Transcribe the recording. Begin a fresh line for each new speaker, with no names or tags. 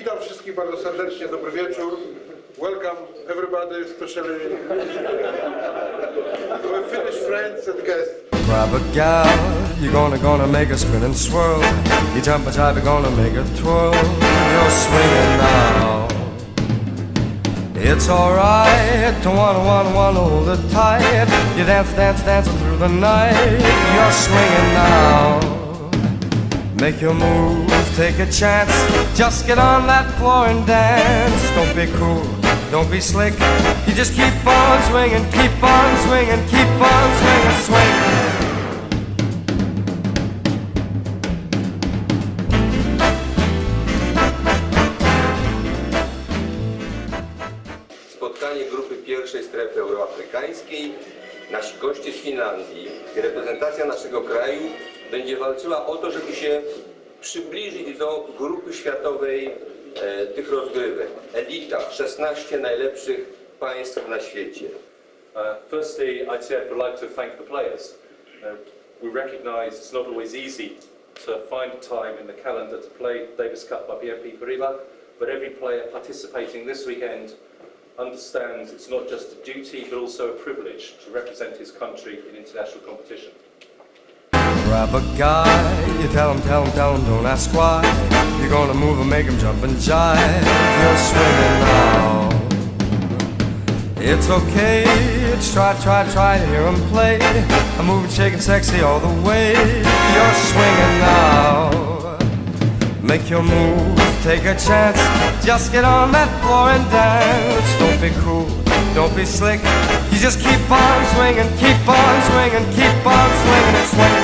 Witam wszystkich bardzo serdecznie, dobry wieczór. Welcome everybody, especially our Finnish friends and guests.
Grab a gal, you're gonna gonna make a spin and swirl. You jump and jive, you're gonna make a twirl. You're swinging now. It's alright to wanna wanna wanna hold it tight. You dance, dance, dancing through the night. You're swinging now. Make your move, take a chance. Just get on that floor and dance. Don't be cool, don't be slick. You just keep on swinging, keep on swinging, keep on swinging, swing.
spotkanie grupy pierwszej strefy euroafrykańskiej. Nasi goście z Finlandii reprezentacja naszego kraju będzie walczyła o to, żeby się przybliżyć do grupy światowej e, tych rozgrywek. Elita, 16 najlepszych państw na świecie.
Uh, firstly, ITF would like to thank the players. Uh, we recognise it's not always easy to find time in the calendar to play Davis Cup by BNP Paribas, but every player participating this weekend understands it's not just a duty but also a privilege to represent his country in international competition.
Grab a guy, you tell him, tell him, tell him, don't ask why. You're gonna move and make him jump and jive. You're swinging now. It's okay, try, try, try to hear him play. I'm moving, shaking, sexy all the way. You're swinging now. Make your move, take a chance. Just get on that floor and dance. Don't be cool, don't be slick. You just keep on swinging, keep on swinging, keep on swinging and swinging.